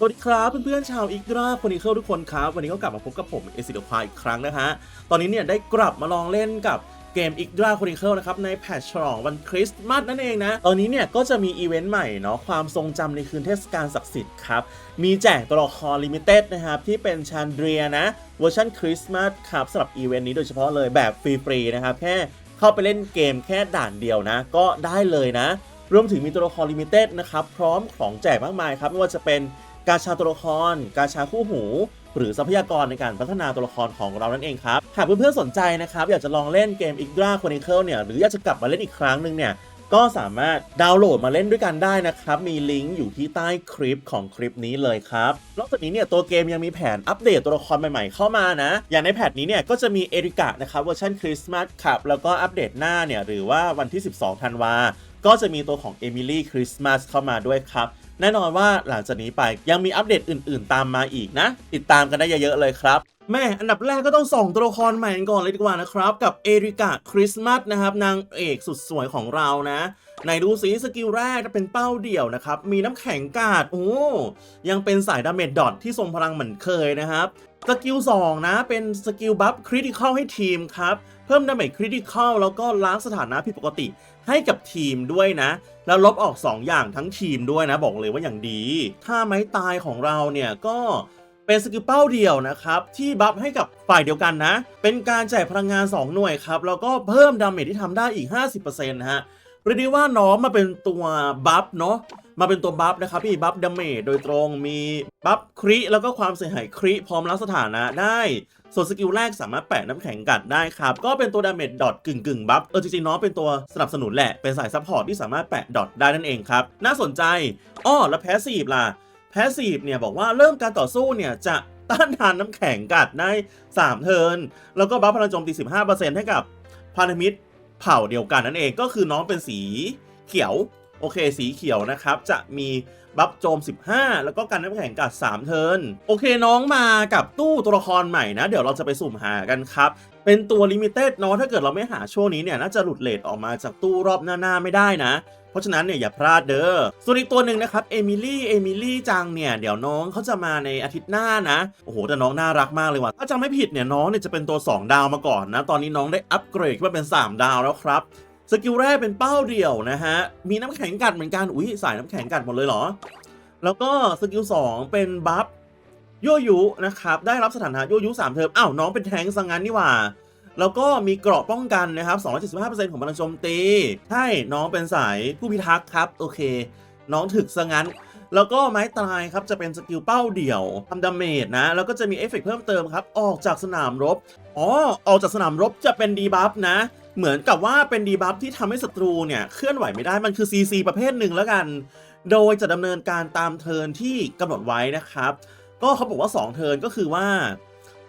สวัสดีครับเพื่อนๆชาวอีกราคนอีเคิลทุกคนครับ วันนี้ก็กลับมาพบกับผมเอซิโดพาอีกครั้งนะฮะ ตอนนี้เนี่ยได้กลับมาลองเล่นกับเกมอีกราคนอีเคิลนะครับ ในแพทฉลองวันคริสต์มาสนั่นเองนะ ตอนนี้เนี่ยก็จะมีอีเวนต์ใหม่เนาะความทรงจำในคืนเทศกาลศักดิ์สิทธิ์ครับ มีแจกตัวละครลิมิเต็ดนะครับ ที่เป็นชานเดรียนะเวอร์ชันคริสต์มาสครับสำหรับอีเวนต์นี้โดยเฉพาะเลยแบบฟรีๆนะครับแค่เข้าไปเล่นเกมแค่ด่านเดียวนะ ก็ได้เลยนะ รวมถึงมีตัวละครลิมิเต็ดนะครับพร้อมของแจกมากมายครับไม่ว่าจะเป็น กาชาตัวละคร กาชาคู่หู หรือทรัพยากรในการพัฒนาตัวละครของเรานั่นเองครับ หากเพื่อนๆสนใจนะครับ อยากจะลองเล่นเกม i g d r a Chronicle เนี่ยหรืออยากจะกลับมาเล่นอีกครั้งหนึ่งเนี่ยก็สามารถดาวน์โหลดมาเล่นด้วยกันได้นะครับ มีลิงก์อยู่ที่ใต้คลิปของคลิปนี้เลยครับ นอกจากนี้เนี่ยตัวเกมยังมีแผนอัปเดตตัวละครใหม่ๆเข้ามานะ อย่างในแพทนี้เนี่ยก็จะมีเอริกะนะครับเวอร์ชันคริสต์มาสครับ แล้วก็อัปเดตหน้าเนี่ยหรือว่าวันที่ 12ธันวาก็จะมีตัวของเอมิลี่คริสต์มาสเข้ามาด้วยครับ แน่นอนว่าหลังจากนี้ไปยังมีอัปเดตอื่น ๆ ตามมาอีกนะ ติดตามกันได้เยอะ ๆ เลยครับแม่อันดับแรกก็ต้องส่องตัวละครใหม่กันก่อนเลยดีกว่านะครับ กับเอริกาคริสต์มาสนะครับ นางเอกสุดสวยของเรานะในดูสีสกิลแรกจะเป็นเป้าเดี่ยวนะครับ มีน้ำแข็งกาด โอ้ยังเป็นสายดาเมจดอทที่ทรงพลังเหมือนเคยนะครับ สกิล2นะ เป็นสกิลบัฟคริติคอลให้ทีมครับ เพิ่มดาเมจคริติคอลแล้วก็ล้างสถานะผิดปกติให้กับทีมด้วยนะ แล้วลบออก 2 อย่างทั้งทีมด้วยนะ บอกเลยว่าอย่างดี ถ้าไม้ตายของเราเนี่ยก็เป็นสกิลเป้าเดียวนะครับ ที่บัฟให้กับฝ่ายเดียวกันนะ เป็นการแจกพลังงาน 2 หน่วยครับ แล้วก็เพิ่มดาเมจที่ทำได้อีก 50%นะฮะเรียกได้ว่าน้องมาเป็นตัวบัฟเนาะ มาเป็นตัวบัฟนะครับพี่บัฟดาเมจโดยตรงมีบัฟคริแล้วก็ความเสียหายคริพร้อมล้างสถานะได้ ส่วนสกิลแรกสามารถแปะน้ำแข็งกัดได้ครับ ก็เป็นตัวดาเมจดอทกึ่งกึ่งบัฟเออจริงๆน้องเป็นตัวสนับสนุนแหละ เป็นสายซัพพอร์ตที่สามารถแปะดอทได้นั่นเองครับ น่าสนใจอ้อแล้วแพสซีฟล่ะแพสซีฟเนี่ยบอกว่าเริ่มการต่อสู้เนี่ยจะต้านทานน้ำแข็งกัดได้ 3 เทิร์นแล้วก็บัฟพลังโจมตี 15%ให้กับพันธมิตรเผ่าเดียวกันนั่นเองก็คือน้องเป็นสีเขียว โอเค สีเขียวนะครับ จะมีบัฟโจม 15 แล้วก็การน้ำแข็งกัด3เทิร์นโอเคน้องมากับตู้ตัวละครใหม่นะ เดี๋ยวเราจะไปสุ่มหากันครับ เป็นตัวลิมิเต็ดเนาะถ้าเกิดเราไม่หาช่วงนี้เนี่ย น่าจะหลุดเลทออกมาจากตู้รอบหน้า ๆ ไม่ได้นะเพราะฉะนั้นเนี่ยอย่าพลาดเด้อ ส่วนอีกตัวหนึ่งนะครับเอมิลี่เอมิลี่จังเนี่ยเดี๋ยวน้องเขาจะมาในอาทิตย์หน้านะ โอ้โหแต่น้องน่ารักมากเลยว่ะ ถ้าจำไม่ผิดเนี่ยน้องเนี่ยจะเป็นตัว 2 ดาวมาก่อนนะ ตอนนี้น้องได้อัปเกรดขึ้นมาเป็น 3 ดาวแล้วครับ สกิลแรกเป็นเป้าเดี่ยวนะฮะ มีน้ำแข็งกัดเหมือนกัน อุ้ยสายน้ำแข็งกัดหมดเลยเหรอ แล้วก็สกิล2เป็นบัฟยั่วยุนะครับ ได้รับสถานะยั่วยุ3เทอมอ้าวน้องเป็นแทงค์ซะงั้นนี่หว่า แล้วก็มีเกราะป้องกันนะครับ275%ของพลังโจมตี ใช่น้องเป็นสายผู้พิทักษ์ครับ โอเค น้องถึกซะงั้นแล้วก็ไม้ตายครับจะเป็นสกิลเป้าเดี่ยวทำดาเมจนะ แล้วก็จะมีเอฟเฟกต์เพิ่มเติมครับ ออกจากสนามรบ อ๋อ ออกจากสนามรบจะเป็นดีบัฟนะ เหมือนกับว่าเป็นดีบัฟที่ทำให้ศัตรูเนี่ยเคลื่อนไหวไม่ได้มันคือ CC ประเภทหนึ่งแล้วกัน โดยจะดำเนินการตามเทิร์นที่กำหนดไว้นะครับ ก็เขาบอกว่า 2 เทิร์นก็คือว่า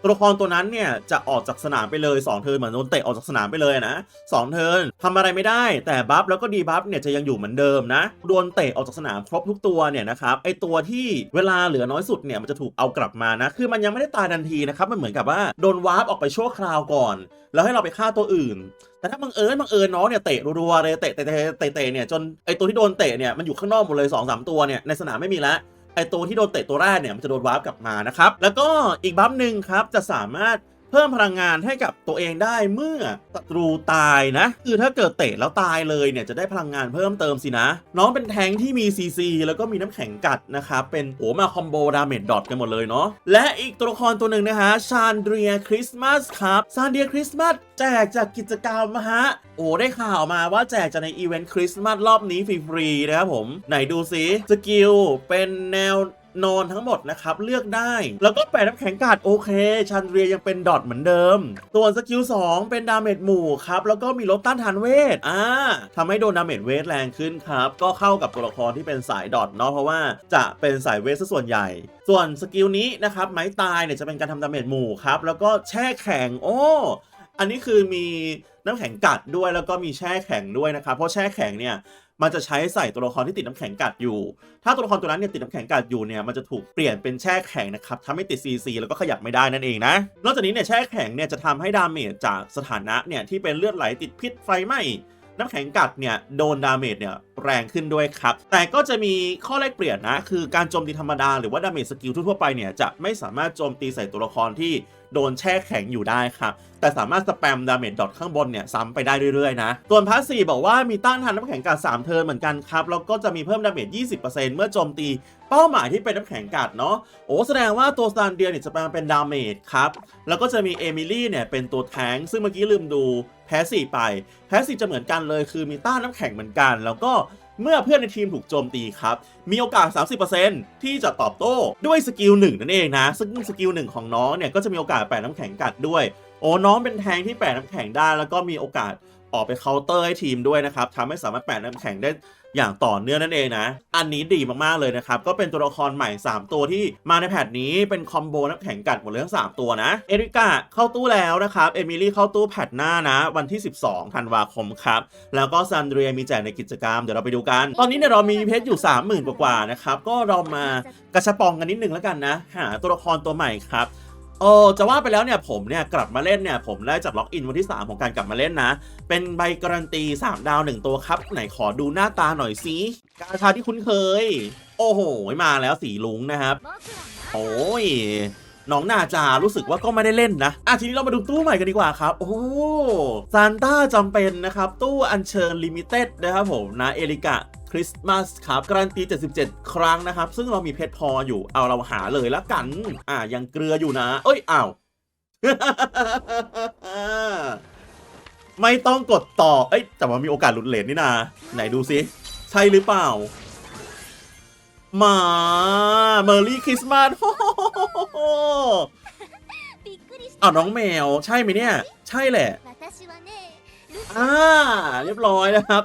ตัวละครตัวนั้นเนี่ยจะออกจากสนามไปเลย 2 เทิร์นเหมือนโดนเตะออกจากสนามไปเลยนะ2เทิร์นทำอะไรไม่ได้ แต่บัฟแล้วก็ดีบัฟเนี่ยจะยังอยู่เหมือนเดิมนะโดนเตะออกจากสนามครบทุกตัวเนี่ยนะครับไอตัวที่เวลาเหลือน้อยสุดเนี่ยมันจะถูกเอากลับมานะคือมันยังไม่ได้ตายทันทีนะครับมันเหมือนกับว่าโดนวาร์ปออกไปชั่วคราวก่อน แล้วให้เราไปฆ่าตัวอื่น แต่ถ้าบังเอิญบังเอิญน้องเนี่ยเตะรัวๆเลยเตะเตะเตะเตะเนี่ยจนไอตัวที่โดนเตะเนี่ยมันอยู่ข้างนอกหมดเลย2อสตัวเนี่ยในสนามไม่มีแล้ว ไอตัวที่โดนเตะตัวแรกเนี่ยมันจะโดนวาร์ปกลับมานะครับแล้วก็อีกบัฟหนึ่งครับจะสามารถ เพิ่มพลังงานให้กับตัวเองได้เมื่อศัตรูตายนะ คือถ้าเกิดเตะแล้วตายเลยเนี่ยจะได้พลังงานเพิ่มเติมสินะ น้องเป็นแทงที่มี CC แล้วก็มีน้ำแข็งกัดนะครับ เป็นโหมาคอมโบดาเมจดอทกันหมดเลยเนาะและอีกตัวละครตัวหนึ่งนะฮะชานเดียคริสต์มาสครับชานเดียคริสต์มาสแจกจากกิจกรรมฮะโอ้ได้ข่าวมาว่าแจกจากในอีเวนต์คริสต์มาสรอบนี้ฟรีๆนะครับผมไหนดูซิสกิลเป็นแนว นอนทั้งหมดนะครับ เลือกได้ แล้วก็แปะน้ำแข็งกาดโอเค ชันเรียยังเป็นดอทเหมือนเดิมส่วนสกิล 2 เป็นดาเมจหมู่ครับ แล้วก็มีลดต้านทานเวทอ่าทำให้โดนดาเมจเวทแรงขึ้นครับ ก็เข้ากับตัวละครที่เป็นสายดอทเนาะเพราะว่าจะเป็นสายเวทซะส่วนใหญ่ ส่วนสกิลนี้นะครับไม้ตายเนี่ยจะเป็นการทำดาเมจหมู่ครับแล้วก็แช่แข็งโอ้อันนี้คือมีน้ำแข็งกัดด้วยแล้วก็มีแช่แข็งด้วยนะครับเพราะแช่แข็งเนี่ย มันจะใช้ใส่ตัวละครที่ติดน้ำแข็งกัดอยู่ ถ้าตัวละครตัวนั้นเนี่ยติดน้ำแข็งกัดอยู่เนี่ยมันจะถูกเปลี่ยนเป็นแช่แข็งนะครับทำให้ติด CC แล้วก็ขยับไม่ได้นั่นเองนะ นอกจากนี้เนี่ยแช่แข็งเนี่ยจะทำให้ดาเมจจากสถานะเนี่ยที่เป็นเลือดไหลติดพิษไฟไหม้ น้ำแข็งกัดเนี่ยโดนดาเมจเนี่ยแรงขึ้นด้วยครับ แต่ก็จะมีข้อแลกเปลี่ยนนะ คือการโจมตีธรรมดาหรือว่าดาเมจสกิลทั่วไปเนี่ยจะไม่สามารถโจมตีใส่ตัวละครที่โดนแช่แข็งอยู่ได้ครับ แต่สามารถสแปมดาเมจดอทข้างบนเนี่ยซ้ำไปได้เรื่อยๆนะส่วนพาสซีบอกว่ามีต้านทานน้ำแข็งกัด3เทิร์นเหมือนกันครับ แล้วก็จะมีเพิ่มดาเมจ 20%เมื่อโจมตีเป้าหมายที่เป็นน้ำแข็งกัดเนาะโอ้แสดงว่าตัวซานเดียเนี่ยจะแปลงเป็นดาเมจครับแล้วก็จะมีเอมิลี่เนี่ยเป็นตัวแทงซึ่งเมื่อกี้ลืมดู แพสซีฟไปแพสซีฟจะเหมือนกันเลยคือมีต้านน้ำแข็งเหมือนกัน แล้วก็เมื่อเพื่อนในทีมถูกโจมตีครับ มีโอกาส 30%ที่จะตอบโต้ด้วยสกิลหนึ่งนั่นเองนะ ซึ่งสกิลหนึ่งของน้องเนี่ยก็จะมีโอกาสแปะน้ำแข็งกัดด้วย โอ้น้องเป็นแทงที่แปะน้ำแข็งได้ แล้วก็มีโอกาสออกไปเคาน์เตอร์ให้ทีมด้วยนะครับทำให้สามารถแปะน้ำแข็งได้ อย่างต่อเนื่องนั่นเองนะ อันนี้ดีมากๆเลยนะครับ ก็เป็นตัวละครใหม่ 3 ตัวที่มาในแพทนี้เป็นคอมโบน้ำแข็งกัดหมดเลยทั้ง3ตัวนะ เอริกาเข้าตู้แล้วนะครับ เอมิลี่เข้าตู้แพทหน้านะ วันที่ 12ธันวาคมครับ แล้วก็ซันเดรียมีแจกในกิจกรรม เดี๋ยวเราไปดูกัน ตอนนี้เนี่ยเรามีเพชรอยู่ 30,000 กว่าๆนะครับ ก็เรามากระชับปองกันนิดนึงแล้วกันนะ หาตัวละครตัวใหม่ครับ เออจะว่าไปแล้วเนี่ยผมเนี่ยกลับมาเล่นเนี่ยผมได้จากล็อกอินวันที่ 3 ของการกลับมาเล่นนะ เป็นใบการันตี 3 ดาว 1 ตัวครับ ไหนขอดูหน้าตาหน่อยสิกาชาที่คุ้นเคย โอ้โห มาแล้วสีลุงนะครับ โอ้ยน้องนาจารู้สึกว่าก็ไม่ได้เล่นนะ อะทีนี้เรามาดูตู้ใหม่กันดีกว่าครับ โอ้ซานต้าจำเป็นนะครับ ตู้อัญเชิญลิมิเต็ดนะครับผมนะเอลิกะ คริสต์มาสครับการันตี 77 ครั้งนะครับ ซึ่งเรามีเพชรพออยู่เอาเราหาเลยละกัน อะยังเกลืออยู่นะ เอ้ยอ้าวไม่ต้องกดต่อ เอ้ย แต่ว่ามีโอกาสหลุดเลนนี่นา ไหนดูซิ ใช่หรือเปล่า มาเมอร์รี่คริสต์มาสอ้าวน้องแมว ใช่ไหมเนี่ย ใช่แหละ อ่า เรียบร้อยนะครับ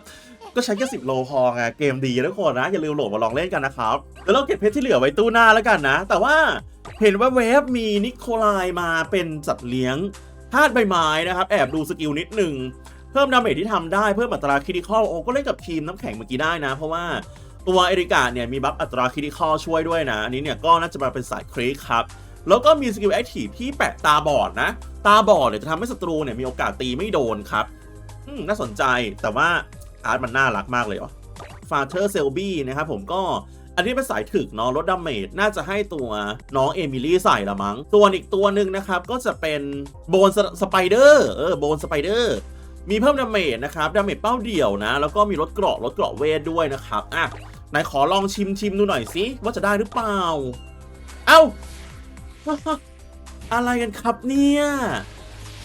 ก็ใช้แค่สิบโลพอไงเกมดีทุกคนนะ อย่าลืมโหลดมาลองเล่นกันนะครับแล้วเราเก็บเพชรที่เหลือไว้ตู้หน้าแล้วกันนะ แต่ว่าเห็นว่าเวฟมีนิโคลายมาเป็นสัตว์เลี้ยงธาตุใบไม้นะครับ แอบดูสกิลนิดหนึ่งเพิ่มดาเมจที่ทำได้เพิ่มอัตราคิดิคอลโอก็เล่นกับทีมน้ำแข็งเมื่อกี้ได้นะ เพราะว่าตัวเอริกาเนี่ยมีบัฟอัตราคิดิคอลช่วยด้วยนะ อันนี้เนี่ยก็น่าจะมาเป็นสายคริกครับแล้วก็มีสกิลแอคทีฟที่แปะตาบอดนะ ตาบอดเนี่ยจะทำให้ศัตรูเนี่ยมีโอกาสตีไม่โดนครับอืมน่าสนใจแต่ว่า อาร์ตมันน่ารักมากเลยอ๋อฟาเธอร์เซลบี้นะครับผมก็อันนี้เป็นสายถึกเนาะลดดาเมจน่าจะให้ตัวน้องเอมิลี่ใส่ละมั้งส่วนอีกตัวหนึ่งนะครับ ก็จะเป็นโบนสไปเดอร์เออโบนสไปเดอร์มีเพิ่มดาเมจนะครับดาเมจเป้าเดี่ยวนะ แล้วก็มีลดเกราะลดเกราะเวทด้วยนะครับอะไหนขอลองชิมชิมดูหน่อยสิว่าจะได้หรือเปล่า เอ้า อะไรกันครับเนี่ย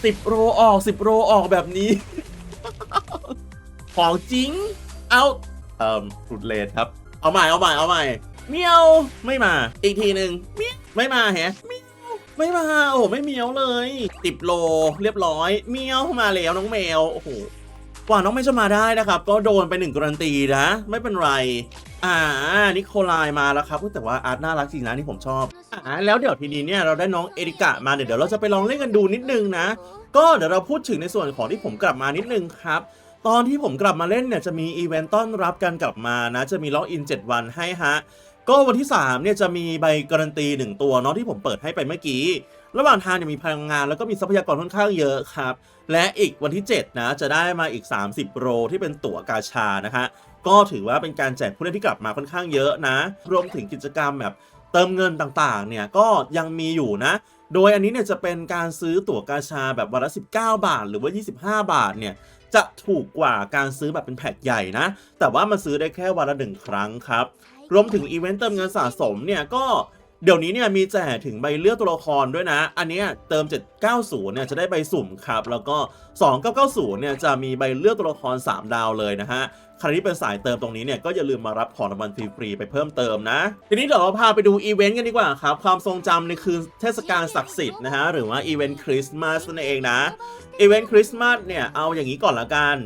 สิบโรออกสิบโรออกแบบนี้ ของจริง เอาเอ่อหลุดเลนครับ เอาใหม่เอาใหม่เอาใหม่เมียวไม่มา อีกทีหนึ่งเมียวไม่มาแฮะเมียวไม่มาโอ้โหไม่เมียวเลยสิบโลเรียบร้อยเมียวมาแล้วน้องแมวโอ้โหกว่าน้องแมวจะมาได้นะครับ ก็โดนไปหนึ่งการันตีนะไม่เป็นไร อ่านิโคลายมาแล้วครับแต่ว่าอาร์ตน่ารักจริงนะที่ผมชอบอ่าแล้วเดี๋ยวทีนี้เนี่ยเราได้น้องเอริกะมาเนี่ยเดี๋ยวเราจะไปลองเล่นกันดูนิดนึงนะก็เดี๋ยวเราพูดถึงในส่วนของที่ผมกลับมานิดนึงครับ ตอนที่ผมกลับมาเล่นเนี่ยจะมีอีเวนต์ต้อนรับกันกลับมานะจะมีล็อกอิน 7 วันให้ฮะ ก็วันที่ 3 เนี่ยจะมีใบการันตี 1 ตัวเนาะที่ผมเปิดให้ไปเมื่อกี้ ระหว่างทางเนี่ยมีพลังงานแล้วก็มีทรัพยากรค่อนข้างเยอะครับ และอีกวันที่ 7 นะ จะได้มาอีก 30 โรที่เป็นตั๋วกาชานะฮะก็ถือว่าเป็นการแจกผู้เล่นที่กลับมาค่อนข้างเยอะนะ รวมถึงกิจกรรมแบบเติมเงินต่างๆ เนี่ยก็ยังมีอยู่นะ โดยอันนี้เนี่ยจะเป็นการซื้อตั๋วกาชาแบบวันละ19 บาท หรือว่า 25 บาทเนี่ย จะถูกกว่าการซื้อแบบเป็นแพ็คใหญ่นะ แต่ว่ามันซื้อได้แค่วันละหนึ่งครั้งครับ รวมถึงอีเวนต์เติมเงินสะสมเนี่ยก็ เดี๋ยวนี้เนี่ยมีแจกถึงใบเลือกตัวละครด้วยนะ อันเนี้ยเติม 790เนี่ยจะได้ใบสุ่มครับ แล้วก็ 2990เนี่ยจะมีใบเลือกตัวละคร 3 ดาวเลยนะฮะใครที่เป็นสายเติมตรงนี้เนี่ยก็อย่าลืมมารับของรางวัลฟรีๆไปเพิ่มเติมนะ ทีนี้เดี๋ยวเราพาไปดูอีเวนต์กันดีกว่าครับ ความทรงจำในคืนเทศกาลศักดิ์สิทธิ์นะฮะหรือว่าอีเวนต์คริสต์มาสนั่นเองนะอีเวนต์คริสต์มาสเนี่ยเอาอย่างนี้ก่อนละกัน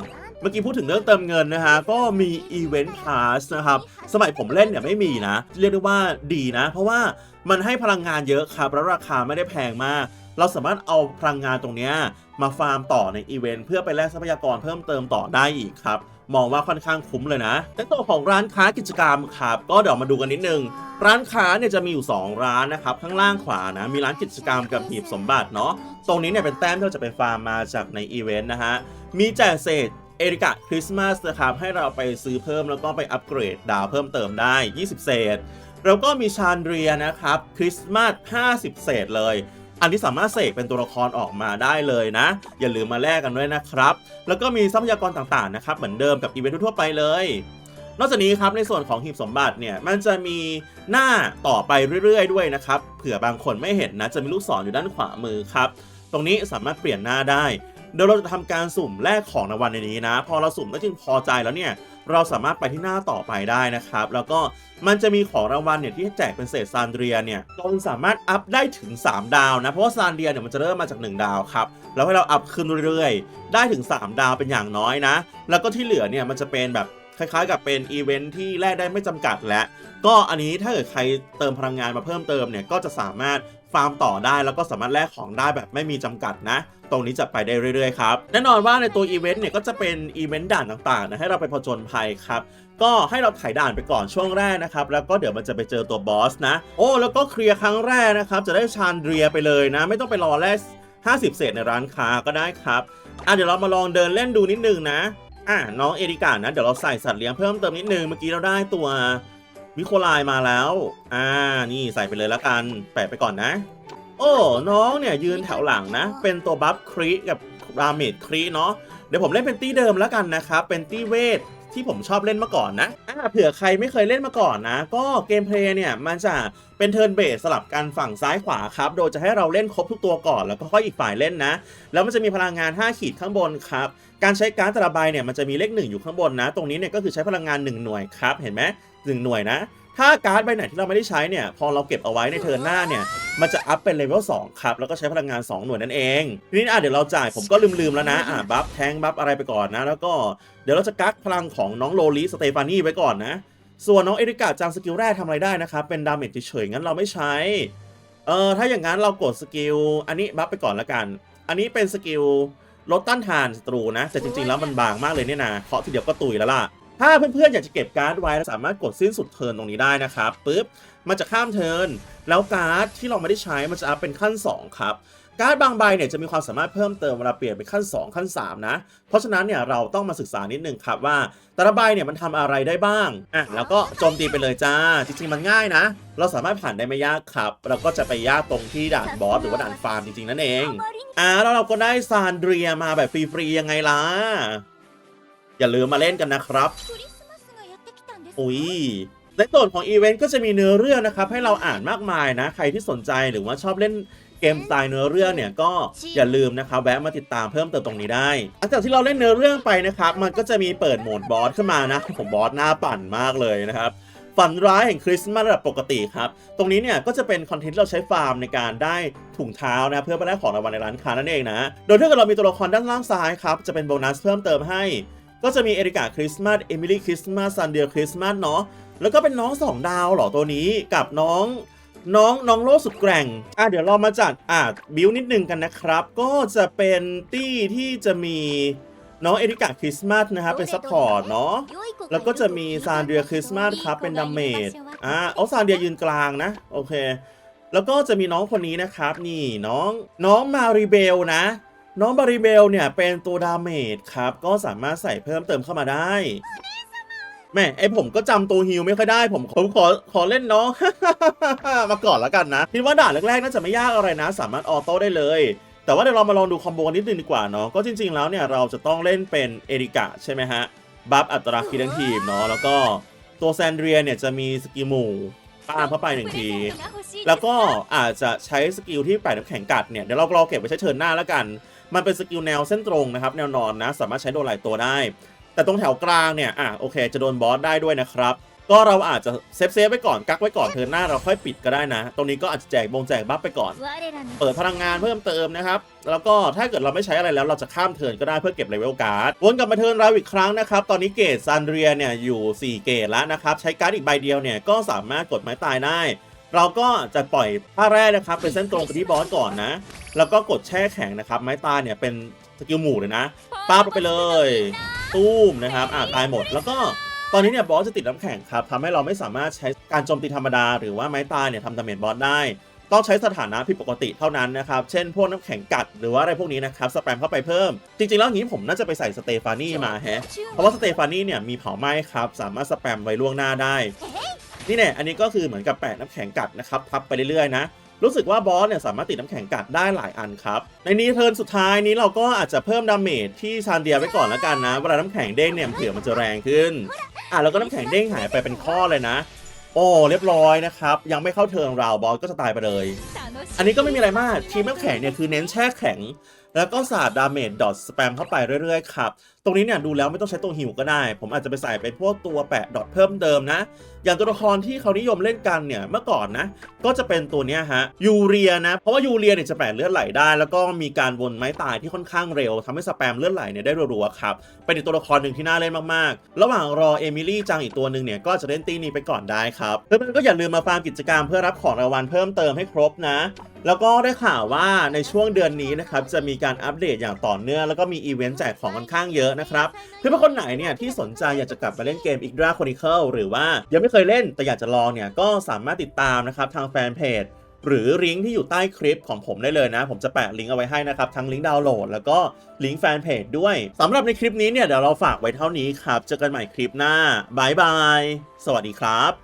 เมื่อกี้พูดถึงเรื่องเติมเงินนะฮะก็มีอีเวนต์พาสนะครับสมัยผมเล่นเนี่ยไม่มีนะ เรียกได้ว่าดีนะ เพราะว่ามันให้พลังงานเยอะครับแล้วราคาไม่ได้แพงมาก เราสามารถเอาพลังงานตรงนี้มาฟาร์มต่อในอีเวนต์เพื่อไปแลกทรัพยากรเพิ่มเติมต่อได้อีกครับมองว่าค่อนข้างคุ้มเลยนะในตัวของร้านค้ากิจกรรมครับก็เดี๋ยวมาดูกันนิดนึง ร้านค้าเนี่ยจะมีอยู่ 2 ร้านนะครับ ข้างล่างขวานะมีร้านกิจกรรมกับหีบสมบัติเนาะตรงนี้เนี่ยเป็นแต้มที่เราจะไปฟาร์มมาจากในอีเวนต์นะฮะมีแจกเศษ เอริกะคริสต์มาสนะครับให้เราไปซื้อเพิ่มแล้วก็ไปอัปเกรดดาวเพิ่มเติมได้ 20 เศษ แล้วก็มีชานเรียนะครับคริสต์มาส 50 เศษเลย อันที่สามารถเสกเป็นตัวละครออกมาได้เลยนะ อย่าลืมมาแลกกันด้วยนะครับ แล้วก็มีทรัพยากรต่างๆนะครับเหมือนเดิมกับอีเวนต์ทั่วไปเลย นอกจากนี้ครับในส่วนของหีบสมบัติเนี่ยมันจะมีหน้าต่อไปเรื่อยๆ ด้วยนะครับเผื่อบางคนไม่เห็นนะจะมีลูกศรอยู่ด้านขวามือครับตรงนี้สามารถเปลี่ยนหน้าได้ เดี๋ยวเราจะทำการสุ่มแลกของรางวัลในนี้นะ พอเราสุ่มได้วจึงพอใจแล้วเนี่ยเราสามารถไปที่หน้าต่อไปได้นะครับ แล้วก็มันจะมีของรางวัลเนี่ยที่แจกเป็นเศษซานเดรียเนี่ยจนสามารถอัพได้ถึง 3 ดาวนะ เพราะว่าซานเดรียเนี่ยมันจะเริ่มมาจาก 1 ดาวครับ แล้วให้เราอัพขึ้นเรื่อยๆ ได้ถึง 3 ดาวเป็นอย่างน้อยนะ แล้วก็ที่เหลือเนี่ยมันจะเป็นแบบคล้ายๆ กับเป็นอีเวนท์ที่แลกได้ไม่จำกัดและ ก็อันนี้ถ้าเกิดใครเติมพลังงานมาเพิ่มเติมเนี่ยก็จะสามารถ ฟาร์มต่อได้แล้วก็สามารถแลกของได้แบบไม่มีจำกัดนะ ตรงนี้จะไปได้เรื่อยๆครับ แน่นอนว่าในตัวอีเวนต์เนี่ยก็จะเป็นอีเวนต์ด่านต่างๆนะให้เราไปผจญภัยครับ ก็ให้เราถ่ด่านไปก่อนช่วงแรกนะครับ แล้วก็เดี๋ยวมันจะไปเจอตัวบอสนะ โอ้แล้วก็เคลียร์ครั้งแรกนะครับ จะได้ชานเดรียไปเลยนะ ไม่ต้องไปรอแลก50 เศษในร้านค้าก็ได้ครับอะเดี๋ยวเรามาลองเดินเล่นดูนิดนึงนะอะน้องเอริกานะเดี๋ยวเราใส่สัตว์เลี้ยงเพิ่มเติมนิดนึงเมื่อกี้เราได้ตัว มิโคลายมาแล้ว อ่า นี่ใส่ไปเลยแล้วกัน แปะไปก่อนนะ โอ้ น้องเนี่ยยืนแถวหลังนะ เป็นตัวบัฟครีกับราเมดครีเนาะ เดี๋ยวผมเล่นเป็นตี้เดิมแล้วกันนะครับ เป็นตี้เวทที่ผมชอบเล่นมาก่อนนะอ่าเผื่อใครไม่เคยเล่นมาก่อนนะ ก็เกมเพลย์เนี่ยมันจะเป็นเทิร์นเบสสลับกันฝั่งซ้ายขวาครับ โดยจะให้เราเล่นครบทุกตัวก่อนแล้วก็ค่อยอีกฝ่ายเล่นนะ แล้วมันจะมีพลังงาน 5 ขีดข้างบนครับ การใช้การ์ดแต่ละใบเนี่ยมันจะมีเลขหนึ่งอยู่ข้างบนนะ ตรงนี้เนี่ยก็คือใช้พลังงาน 1 หน่วยครับ เห็นไหม หนึ่งหน่วยนะ ถ้าการ์ดใบไหนที่เราไม่ได้ใช้เนี่ยพอเราเก็บเอาไว้ในเทิร์นหน้าเนี่ยมันจะอัพเป็นเลเวล2ครับ แล้วก็ใช้พลังงาน 2 หน่วยนั่นเองทีนี้อะเดี๋ยวเราจ่ายผมก็ลืมๆแล้วนะอะบัฟแทงบัฟอะไรไปก่อนนะ แล้วก็เดี๋ยวเราจะกักพลังของน้องโลลิสเตฟานี่ไว้ก่อนนะ ส่วนน้องเอริกาจังสกิลแรกทำอะไรได้นะครับเป็นดาเมจเฉยๆงั้นเราไม่ใช้เออถ้าอย่างนั้นเรากดสกิลอันนี้บัฟไปก่อนละกัน อันนี้เป็นสกิลลดต้านทานศัตรูนะ แต่จริงๆแล้วมันบางมากเลยเนี่ยนะเคาะทีเดียวก็ตุยแล้วล่ะ ถ้าเพื่อนๆอยากจะเก็บการ์ดไว้สามารถกดสิ้นสุดเทิร์นตรงนี้ได้นะครับปุ๊บมันจะข้ามเทิร์นแล้วการ์ดที่เราไม่ได้ใช้มันจะอัพเป็นขั้น 2 ครับ การ์ดบางใบเนี่ยจะมีความสามารถเพิ่มเติมเวลาเปลี่ยนเป็นขั้น 2 ขั้น 3 นะ เพราะฉะนั้นเนี่ยเราต้องมาศึกษานิดนึงครับว่า แต่ละใบเนี่ยมันทำอะไรได้บ้างอะแล้วก็โจมตีไปเลยจ้า จริงๆมันง่ายนะ เราสามารถผ่านได้ไม่ยากครับ เราก็จะไปยากตรงที่ด่านบอสหรือว่าด่านฟาร์มจริงๆนั่นเองอ่าแล้วเราก็ได้ซานเดรียมาแบบฟรีๆยังไงล่ะ อย่าลืมมาเล่นกันนะครับอุ้ยในส่วนของอีเวนต์ก็จะมีเนื้อเรื่องนะครับ ให้เราอ่านมากมายนะ ใครที่สนใจหรือว่าชอบเล่นเกมสไตล์เนื้อเรื่องเนี่ยก็อย่าลืมนะครับแวะมาติดตามเพิ่มเติมตรงนี้ได้หลังจากที่เราเล่นเนื้อเรื่องไปนะครับ มันก็จะมีเปิดโหมดบอสขึ้นมานะผมบอสหน้าปั่นมากเลยนะครับฝันร้ายแห่งคริสต์มาสระดับปกติครับ ตรงนี้เนี่ยก็จะเป็นคอนเทนต์ที่เราใช้ฟาร์มในการได้ถุงเท้านะ เพื่อไปได้ของรางวัลในร้านค้านั่นเองนะ โดยถ้าเกิดเรามีตัวละครด้านล่างซ้ายครับ จะเป็นโบนัสเพิ่มเติมให้ ก็จะมีเอริกาคริสต์มาสเอมิลี่คริสต์มาสซันเดียคริสต์มาสเนาะแล้วก็เป็นน้องสองดาวเหรอตัวนี้กับน้องน้องน้องโลสุดแกร่ง อะเดี๋ยวเรามาจัดอะบิวนิดนึงกันนะครับ ก็จะเป็นตี้ที่จะมีน้องเอริกาคริสต์มาสนะครับเป็นซัพพอร์ตเนาะแล้วก็จะมีซานเดียคริสต์มาสครับเป็นดาเมจอ่าเอาซานเดียยืนกลางนะ โอเค แล้วก็จะมีน้องคนนี้นะครับ นี่น้องน้องมาริเบลนะ น้องมาริเบลเนี่ยเป็นตัวดาเมจครับ ก็สามารถใส่เพิ่มเติมเข้ามาได้แม่ไอผมก็จำตัวฮิวไม่ค่อยได้ ผมผมขอขอเล่นน้อง มาก่อนแล้วกันนะ คิดว่าด่านแรกๆน่าจะไม่ยากอะไรนะ สามารถออโต้ได้เลย แต่ว่าเดี๋ยวเรามาลองดูคอมโบนิดนึงดีกว่าเนาะก็จริง ๆแล้วเนี่ยเราจะต้องเล่นเป็นเอริกะใช่ไหมฮะบัฟอัตราคีทั้งทีมเนาะแล้วก็ตัวแซนเดรียเนี่ยจะมีสกิลหมู่ป้ามเข้าไปหนึ่งที แล้วก็อาจจะใช้สกิลที่แปดน้ำแข็งกัดเนี่ยเดี๋ยวเรารอเก็บไว้ใช้เทิร์นหน้าแล้วกัน มันเป็นสกิลแนวเส้นตรงนะครับ แนวนอนนะ สามารถใช้โดนหลายตัวได้ แต่ตรงแถวกลางเนี่ย อะ โอเค จะโดนบอสได้ด้วยนะครับ ก็เราอาจจะเซฟเซฟไว้ก่อน กักไว้ก่อนเทิร์นหน้าเราค่อยปิดก็ได้นะ ตรงนี้ก็อาจจะแจกบงแจกบัฟไปก่อน เปิดพลังงานเพิ่มเติมนะครับ แล้วก็ถ้าเกิดเราไม่ใช้อะไรแล้วเราจะข้ามเทิร์นก็ได้เพื่อเก็บเลเวลการ์ด วนกลับมาเทิร์นเราอีกครั้งนะครับ ตอนนี้เกรดซันเดรียเนี่ยอยู่ 4 เกรดแล้วนะครับ ใช้การ์ดอีกใบเดียวเนี่ยก็สามารถกดไม้ตายได้ เราก็จะปล่อยท่าแรกนะครับ เป็นเส้นตรงไปที่บอสก่อนนะ แล้วก็กดแช่แข็งนะครับ ไม้ตายเนี่ยเป็นสกิลหมู่เลยนะป้าบไปเลยตู้มนะครับอ่าตายหมด แล้วก็ตอนนี้เนี่ยบอสจะติดน้ำแข็งครับทำให้เราไม่สามารถใช้การโจมตีธรรมดา หรือว่าไม้ตายเนี่ยทำดาเมจบอสได้ ต้องใช้สถานะผิดปกติเท่านั้นนะครับ เช่นพวกน้ำแข็งกัดหรือว่าอะไรพวกนี้นะครับสแปมเข้าไปเพิ่ม จริงๆ แล้วอย่างนี้ผมน่าจะไปใส่สเตฟานี่มาแฮะเพราะว่าสเตฟานี่เนี่ยมีเผาไหม้ครับสามารถสแปมไว้ล่วงหน้าได้ นี่แน่อันนี้ก็คือเหมือนกับแปะน้ำแข็งกัดนะครับพับไปเรื่อยๆนะรู้สึกว่าบอสเนี่ยสามารถติดน้ำแข็งกัดได้หลายอันครับ ในนี้เทิร์นสุดท้ายนี้เราก็อาจจะเพิ่มดาเมจที่ซานเดียไว้ก่อนแล้วกันนะ เวลาน้ำแข็งเด้งเนี่ยเผื่อมันจะแรงขึ้น อะแล้วก็น้ำแข็งเด้งหายไปเป็นข้อเลยนะ โอ้เรียบร้อยนะครับ ยังไม่เข้าเทิร์นราวบอสก็จะตายไปเลย อันนี้ก็ไม่มีอะไรมากทีมน้ำแข็งเนี่ยคือเน้นแช่แข็ง แล้วก็สาดดาเมจดอทสแปมเข้าไปเรื่อยๆครับ ตรงนี้เนี่ยดูแล้วไม่ต้องใช้ตัวฮิวก็ได้ ผมอาจจะไปใส่ไปพวกตัวแปะดอทเพิ่มเติมนะ อย่างตัวละครที่เขานิยมเล่นกันเนี่ยเมื่อก่อนนะ ก็จะเป็นตัวเนี้ยฮะยูเรียนะ เพราะว่ายูเรียเนี่ยจะแปะเลือดไหลได้ แล้วก็มีการวนไม้ตายที่ค่อนข้างเร็วทำให้สแปมเลือดไหลเนี่ยได้รัวๆครับ เป็นอีกตัวละครหนึ่งที่น่าเล่นมากๆ ระหว่างรอเอมิลี่จังอีกตัวหนึ่งเนี่ยก็จะเล่นตีนี้ไปก่อนได้ครับเพื่อนๆก็อย่าลืมมาฟาร์มกิจกรรมเพื่อรับของรางวัลเพิ่มเติมให้ครบนะ แล้วก็ได้ข่าวว่าในช่วงเดือนนี้นะครับจะมีการอัปเดตอย่างต่อเนื่องแล้วก็มีอีเวนต์แจกของค่อนข้างเยอะนะครับเพื่อนๆคนไหนเนี่ยที่สนใจอยากจะกลับมาเล่นเกม i g d r a Chronicle หรือว่ายังไม่เคยเล่นแต่อยากจะลองเนี่ยก็สามารถติดตามนะครับทางแฟนเพจหรือลิงก์ที่อยู่ใต้คลิปของผมได้เลยนะ ผมจะแปะลิงก์เอาไว้ให้นะครับ ทั้งลิงก์ดาวน์โหลดแล้วก็ลิงก์แฟนเพจด้วยสำหรับในคลิปนี้เนี่ยเดี๋ยวเราฝากไว้เท่านี้ครับ เจอกันใหม่คลิปหน้าบายบาย สวัสดีครับ